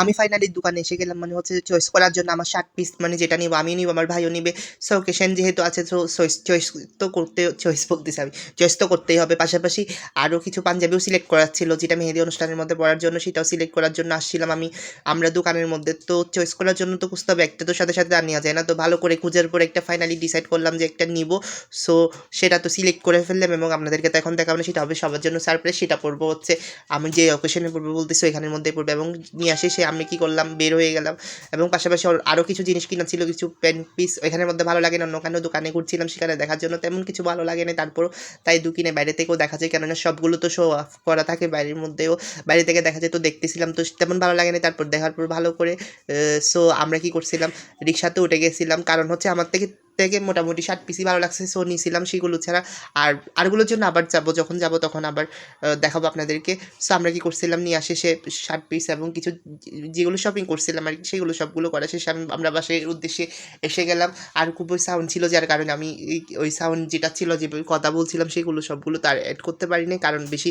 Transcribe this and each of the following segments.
আমি ফাইনালি দোকানে এসে গেলাম মানে হচ্ছে চয়েস করার জন্য আমার শার্ট পিস মানে যেটা নিব আমি নিব, আমার ভাইও নিবে। সো ওকেশন যেহেতু আছে, তো চয়েস চয়েস তো করতে চয়েস বলতেছি আমি চয়েস তো করতেই হবে। পাশাপাশি আরও কিছু পাঞ্জাবিও সিলেক্ট করার ছিল, যেটা মেহেদি অনুষ্ঠানের মধ্যে পড়ার জন্য, সেটাও সিলেক্ট করার জন্য আসছিলাম আমি। আমরা দোকানের মধ্যে, তো চয়েস করার জন্য তো খুঁজতে হবে, একটা তো সাথে সাথে আর নেওয়া যায় না। তো ভালো করে খুঁজার পর একটা ফাইনালি ডিসাইড করলাম যে একটা নিব। সো সেটা তো সিলেক্ট করে ফেললাম এবং আপনাদেরকে তো এখন দেখাবো না, সেটা হবে সবার জন্য সারপ্রাইজ সেটা পড়ব হচ্ছে, আমি যে অকেশনে পড়ব বলতেছি, ওইখানের মধ্যে পড়বে এবং নিয়ে আসে, সে আমি কি করলাম? বের হয়ে গেলাম। এবং পাশাপাশি আরও কিছু জিনিস কিনা ছিল, কিছু পেন পিস ওইখানের মধ্যে ভালো লাগে না, অন্য কোনো দোকানে ঘুরছিলাম সেখানে দেখার জন্য তেমন কিছু ভালো লাগে না। তারপরও তাই দু কিনে বাইরে থেকেও দেখা যায়, কেননা সবগুলো তো শো অফ করা থাকে বাইরের মধ্যেও। বাইরে থেকে দেখা যায় তো দেখতেছিলাম তো তেমন ভালো লাগে না, তারপর দেখার পর ভালো করে সো আমরা কি করছিলাম, রিক্সাতে উঠে গেছিলাম। কারণ হচ্ছে আমার থেকে থেকে মোটামুটি ষাট পিসই ভালো লাগছে সো নিয়েছিলাম সেগুলো ছাড়া। আর আরগুলোর জন্য আবার যাব, যখন যাব তখন আবার দেখাবো আপনাদেরকে। সো আমরা কি করছিলাম, নিয়ে আসে সে ষাট পিস এবং কিছু যেগুলো শপিং করছিলাম আর কি, সেগুলো সবগুলো করা শেষে। আমি, আমরা বাসার উদ্দেশ্যে এসে গেলাম। আর খুব ওই সাউন্ড ছিল যার কারণে আমি ওই সাউন্ড যেটা ছিল, যে কথা বলছিলাম, সেগুলো সবগুলো তার অ্যাড করতে পারিনি। কারণ বেশি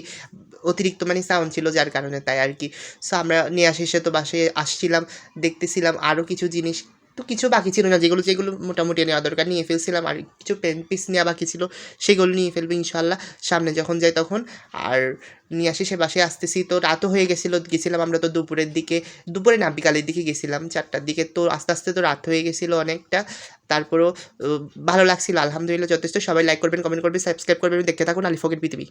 অতিরিক্ত মানে সাউন্ড ছিল যার কারণে তাই আর কি। সো আমরা নিয়ে আসে এসে তো বাসায় আসছিলাম, দেখতেছিলাম আরও কিছু জিনিস। তো কিছু বাকি ছিল না, যেগুলো যেগুলো মোটামুটি নেওয়া দরকার, নিয়ে ফেলছিলাম। আর কিছু পেন পিস নেওয়া বাকি ছিল, সেগুলো নিয়ে ফেলব ইনশাল্লাহ সামনে যখন যাই তখন। আর নিয়ে আসি, সে বাসে আসতেছি, তো রাতও হয়ে গেছিল, গেছিলাম আমরা তো দুপুরের দিকে, দুপুরে না, বিকালের দিকে গেছিলাম, চারটার দিকে, তো আস্তে আস্তে তো রাত হয়ে গেছিল অনেকটা। তারপরও ভালো লাগছিল, আলহামদুলিল্লাহ, যথেষ্ট। সবাই লাইক করবেন কমেন্ট করবেন সাবস্ক্রাইব করবেন, দেখতে থাকুন আলিফকের পৃথিবী।